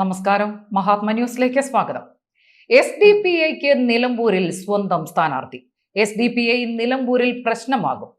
നമസ്കാരം. മഹാത്മ ന്യൂസിലേക്ക് സ്വാഗതം. എസ് ഡി പി ഐക്ക് നിലമ്പൂരിൽ സ്വന്തം സ്ഥാനാർത്ഥി. എസ് ഡി പി ഐ നിലമ്പൂരിൽ പ്രശ്നമാകും.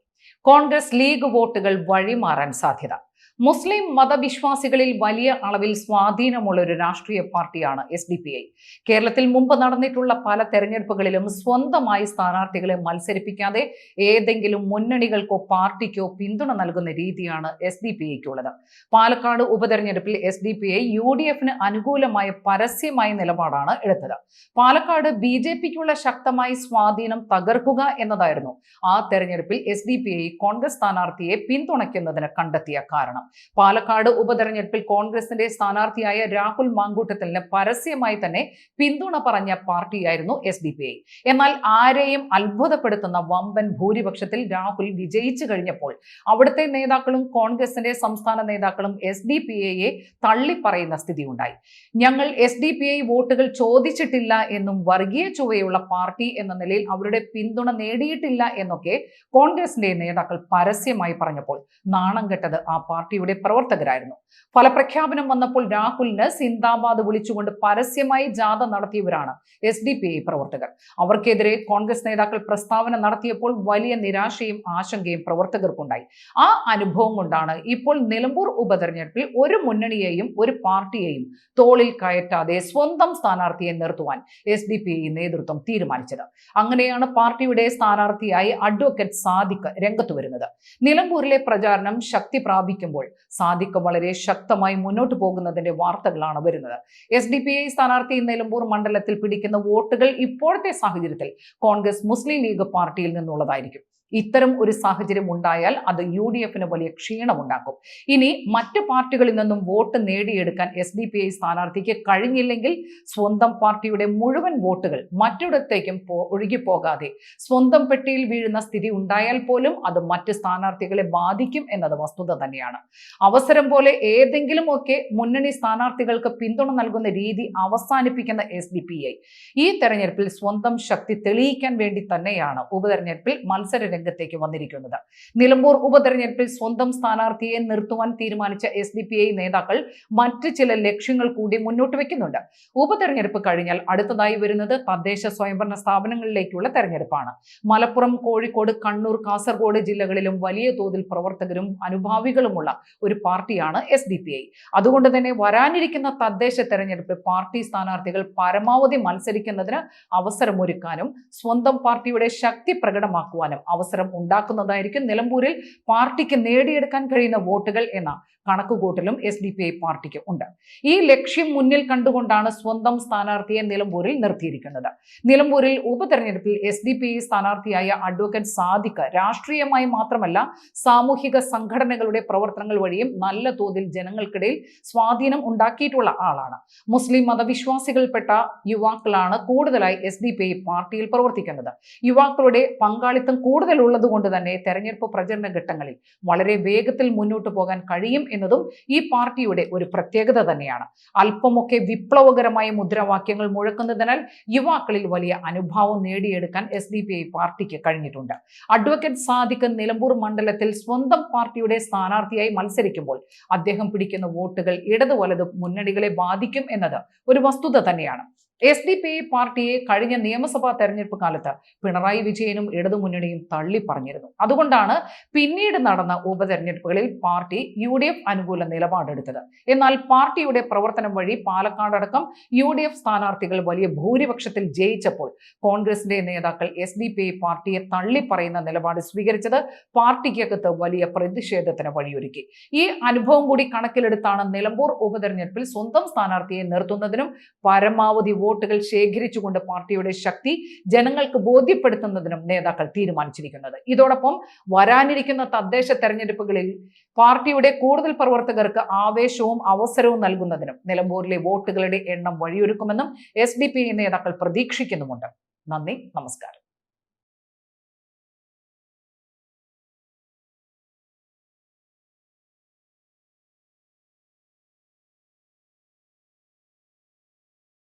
കോൺഗ്രസ് ലീഗ് വോട്ടുകൾ വഴിമാറാൻ സാധ്യത. മുസ്ലിം മതവിശ്വാസികളിൽ വലിയ അളവിൽ സ്വാധീനമുള്ള ഒരു രാഷ്ട്രീയ പാർട്ടിയാണ് എസ് ഡി പി ഐ കേരളത്തിൽ മുമ്പ് നടന്നിട്ടുള്ള പല തെരഞ്ഞെടുപ്പുകളിലും സ്വന്തമായി സ്ഥാനാർത്ഥികളെ മത്സരിപ്പിക്കാതെ ഏതെങ്കിലും മുന്നണികൾക്കോ പാർട്ടിക്കോ പിന്തുണ നൽകുന്ന രീതിയാണ് എസ് ഡി പി ഐക്കുള്ളത് പാലക്കാട് ഉപതെരഞ്ഞെടുപ്പിൽ S D P I U D എഫിന് അനുകൂലമായ പരസ്യമായ നിലപാടാണ് എടുത്തത്. പാലക്കാട് ബി ജെ പിക്കുള്ള ശക്തമായ സ്വാധീനം തകർക്കുക എന്നതായിരുന്നു ആ തെരഞ്ഞെടുപ്പിൽ S D P I Congress സ്ഥാനാർത്ഥിയെ പിന്തുണയ്ക്കുന്നതിന് കണ്ടെത്തിയ കാരണം. പാലക്കാട് ഉപതെരഞ്ഞെടുപ്പിൽ കോൺഗ്രസിന്റെ സ്ഥാനാർത്ഥിയായ രാഹുൽ മാങ്കൂട്ടത്തിലിന് പരസ്യമായി തന്നെ പിന്തുണ പറഞ്ഞ പാർട്ടിയായിരുന്നു എസ് ഡി പി ഐ എന്നാൽ ആരെയും അത്ഭുതപ്പെടുത്തുന്ന വമ്പൻ ഭൂരിപക്ഷത്തിൽ രാഹുൽ വിജയിച്ചു കഴിഞ്ഞപ്പോൾ അവിടുത്തെ നേതാക്കളും കോൺഗ്രസിന്റെ സംസ്ഥാന നേതാക്കളും എസ് ഡി പി ഐയെ തള്ളിപ്പറയുന്ന സ്ഥിതിയുണ്ടായി. ഞങ്ങൾ എസ് ഡി പി ഐ വോട്ടുകൾ ചോദിച്ചിട്ടില്ല എന്നും വർഗീയ ചുവയുള്ള പാർട്ടി എന്ന നിലയിൽ അവരുടെ പിന്തുണ നേടിയിട്ടില്ല എന്നൊക്കെ കോൺഗ്രസിന്റെ നേതാക്കൾ പരസ്യമായി പറഞ്ഞപ്പോൾ നാണം കെട്ടത് ആ പാർട്ടിയുടെ പ്രവർത്തകരായിരുന്നു. ഫലപ്രഖ്യാപനം വന്നപ്പോൾ രാഹുലിന് സിന്ദാബാദ് വിളിച്ചുകൊണ്ട് പരസ്യമായി ജാഥ നടത്തിയവരാണ് എസ് ഡി പി ഐ പ്രവർത്തകർ. അവർക്കെതിരെ കോൺഗ്രസ് നേതാക്കൾ പ്രസ്താവന നടത്തിയപ്പോൾ വലിയ നിരാശയും ആശങ്കയും പ്രവർത്തകർക്കുണ്ടായി. ആ അനുഭവം കൊണ്ടാണ് ഇപ്പോൾ നിലമ്പൂർ ഉപതെരഞ്ഞെടുപ്പിൽ ഒരു മുന്നണിയെയും ഒരു പാർട്ടിയെയും തോളിൽ കയറ്റാതെ സ്വന്തം സ്ഥാനാർത്ഥിയെ നിർത്തുവാൻ എസ് ഡി പി നേതൃത്വം തീരുമാനിച്ചത്. അങ്ങനെയാണ് പാർട്ടിയുടെ സ്ഥാനാർത്ഥിയായി അഡ്വക്കേറ്റ് സാദിഖ് രംഗത്ത് വരുന്നത്. നിലമ്പൂരിലെ പ്രചാരണം ശക്തി പ്രാപിക്കുമ്പോൾ സാദിഖ് വളരെ ശക്തമായി മുന്നോട്ട് പോകുന്നതിന്റെ വാർത്തകളാണ് വരുന്നത്. എസ് ഡി പി ഐ സ്ഥാനാർത്ഥി നിലമ്പൂർ മണ്ഡലത്തിൽ പിടിക്കുന്ന വോട്ടുകൾ ഇപ്പോഴത്തെ സാഹചര്യത്തിൽ കോൺഗ്രസ് മുസ്ലിം ലീഗ് പാർട്ടിയിൽ നിന്നുള്ളതായിരിക്കും. ഇത്തരം ഒരു സാഹചര്യം ഉണ്ടായാൽ അത് യു ഡി എഫിന് വലിയ ക്ഷീണമുണ്ടാക്കും ഇനി മറ്റ് പാർട്ടികളിൽ നിന്നും വോട്ട് നേടിയെടുക്കാൻ എസ് ഡി പി ഐ സ്ഥാനാർത്ഥിക്ക് കഴിഞ്ഞില്ലെങ്കിൽ സ്വന്തം പാർട്ടിയുടെ മുഴുവൻ വോട്ടുകൾ മറ്റിടത്തേക്കും ഒഴുകിപ്പോകാതെ സ്വന്തം പെട്ടിയിൽ വീഴുന്ന സ്ഥിതി ഉണ്ടായാൽ പോലും അത് മറ്റ് സ്ഥാനാർത്ഥികളെ ബാധിക്കും എന്നത് വസ്തുത തന്നെയാണ്. അവസരം പോലെ ഏതെങ്കിലും ഒക്കെ മുന്നണി സ്ഥാനാർത്ഥികൾക്ക് പിന്തുണ നൽകുന്ന രീതി അവസാനിപ്പിക്കുന്ന എസ് ഡി പി ഐ ഈ തെരഞ്ഞെടുപ്പിൽ സ്വന്തം ശക്തി തെളിയിക്കാൻ വേണ്ടി തന്നെയാണ് ഉപതെരഞ്ഞെടുപ്പിൽ മത്സര രംഗത്തേക്ക് വന്നിരിക്കുന്നത്. നിലമ്പൂർ ഉപതെരഞ്ഞെടുപ്പിൽ സ്വന്തം സ്ഥാനാർത്ഥിയെ നിർത്തുവാൻ തീരുമാനിച്ച എസ് ഡി പി ഐ നേതാക്കൾ മറ്റ് ചില ലക്ഷ്യങ്ങൾ കൂടി മുന്നോട്ട് വെക്കുന്നുണ്ട്. ഉപതെരഞ്ഞെടുപ്പ് കഴിഞ്ഞാൽ അടുത്തതായി വരുന്നത് തദ്ദേശ സ്വയംഭരണ സ്ഥാപനങ്ങളിലേക്കുള്ള തെരഞ്ഞെടുപ്പാണ്. മലപ്പുറം കോഴിക്കോട് കണ്ണൂർ കാസർഗോഡ് ജില്ലകളിലും വലിയ തോതിൽ പ്രവർത്തകരും അനുഭാവികളുമുള്ള ഒരു പാർട്ടിയാണ് എസ് ഡി പി ഐ അതുകൊണ്ട് തന്നെ വരാനിരിക്കുന്ന തദ്ദേശ തെരഞ്ഞെടുപ്പിൽ പാർട്ടി സ്ഥാനാർത്ഥികൾ പരമാവധി മത്സരിക്കുന്നതിന് അവസരമൊരുക്കാനും സ്വന്തം പാർട്ടിയുടെ ശക്തി പ്രകടമാക്കുവാനും അവസരം ഉണ്ടാക്കുന്നതായിരിക്കും. നിലമ്പൂരിൽ പാർട്ടിക്ക് നേടിയെടുക്കാൻ കഴിയുന്ന വോട്ടുകൾ എന്ന കണക്കുകൂട്ടലും എസ് ഡി പി ഐ പാർട്ടിക്ക് ഉണ്ട്. ഈ ലക്ഷ്യം മുന്നിൽ കണ്ടുകൊണ്ടാണ് സ്വന്തം സ്ഥാനാർത്ഥിയെ നിലമ്പൂരിൽ നിർത്തിയിരിക്കുന്നത്. നിലമ്പൂരിൽ ഉപതെരഞ്ഞെടുപ്പിൽ എസ് ഡി പി ഐ സ്ഥാനാർത്ഥിയായ അഡ്വക്കേറ്റ് സാദിഖ് രാഷ്ട്രീയമായി മാത്രമല്ല സാമൂഹിക സംഘടനകളുടെ പ്രവർത്തനങ്ങൾ വഴിയും നല്ല തോതിൽ ജനങ്ങൾക്കിടയിൽ സ്വാധീനം ഉണ്ടാക്കിയിട്ടുള്ള ആളാണ്. മുസ്ലിം മതവിശ്വാസികൾപ്പെട്ട യുവാക്കളാണ് കൂടുതലായി എസ് ഡി പി ഐ പാർട്ടിയിൽ പ്രവർത്തിക്കുന്നത്. യുവാക്കളുടെ പങ്കാളിത്തം കൂടുതൽ ഉള്ളതുകൊണ്ട് തന്നെ തെരഞ്ഞെടുപ്പ് പ്രചരണ ഘട്ടങ്ങളിൽ വളരെ വേഗത്തിൽ മുന്നോട്ട് പോകാൻ കഴിയും എന്നതും ഈ പാർട്ടിയുടെ ഒരു പ്രത്യേകത തന്നെയാണ്. അല്പമൊക്കെ വിപ്ലവകരമായ മുദ്രാവാക്യങ്ങൾ മുഴക്കുന്നതിനാൽ യുവാക്കളിൽ വലിയ അനുഭാവം നേടിയെടുക്കാൻ എസ് ഡി പി ഐ പാർട്ടിക്ക് കഴിഞ്ഞിട്ടുണ്ട്. അഡ്വക്കേറ്റ് സാദിഖ് നിലമ്പൂർ മണ്ഡലത്തിൽ സ്വന്തം പാർട്ടിയുടെ സ്ഥാനാർത്ഥിയായി മത്സരിക്കുമ്പോൾ അദ്ദേഹം പിടിക്കുന്ന വോട്ടുകൾ ഇടതു വലത് മുന്നണികളെ ബാധിക്കും എന്നത് ഒരു വസ്തുത തന്നെയാണ്. എസ് ഡി പി പാർട്ടിയെ കഴിഞ്ഞ നിയമസഭാ തെരഞ്ഞെടുപ്പ് കാലത്ത് പിണറായി വിജയനും ഇടതുമുന്നണിയും തള്ളി പറഞ്ഞിരുന്നു. അതുകൊണ്ടാണ് പിന്നീട് നടന്ന ഉപതെരഞ്ഞെടുപ്പുകളിൽ പാർട്ടി യു ഡി എഫ് അനുകൂല നിലപാടെടുത്തത്. എന്നാൽ പാർട്ടിയുടെ പ്രവർത്തനം വഴി പാലക്കാടടക്കം യു ഡി എഫ് സ്ഥാനാർത്ഥികൾ വലിയ ഭൂരിപക്ഷത്തിൽ ജയിച്ചപ്പോൾ കോൺഗ്രസിന്റെ നേതാക്കൾ എസ് ഡി പി പാർട്ടിയെ തള്ളി പറയുന്ന നിലപാട് സ്വീകരിച്ചത് പാർട്ടിക്കകത്ത് വലിയ പ്രതിഷേധത്തിന് വഴിയൊരുക്കി. ഈ അനുഭവം കൂടി കണക്കിലെടുത്താണ് നിലമ്പൂർ ഉപതെരഞ്ഞെടുപ്പിൽ സ്വന്തം സ്ഥാനാർത്ഥിയെ നിർത്തുന്നതിനും പരമാവധി വോട്ടുകൾ ശേഖരിച്ചുകൊണ്ട് പാർട്ടിയുടെ ശക്തി ജനങ്ങൾക്ക് ബോധ്യപ്പെടുത്തുന്നതിനും നേതാക്കൾ തീരുമാനിച്ചിരിക്കുന്നത്. ഇതോടൊപ്പം വരാനിരിക്കുന്ന തദ്ദേശ തെരഞ്ഞെടുപ്പുകളിൽ പാർട്ടിയുടെ കൂടുതൽ പ്രവർത്തകർക്ക് ആവേശവും അവസരവും നൽകുന്നതിനും നിലമ്പൂരിലെ വോട്ടുകളുടെ എണ്ണം വഴിയൊരുക്കുമെന്നും എസ് നേതാക്കൾ പ്രതീക്ഷിക്കുന്നുമുണ്ട്. നന്ദി നമസ്കാരം.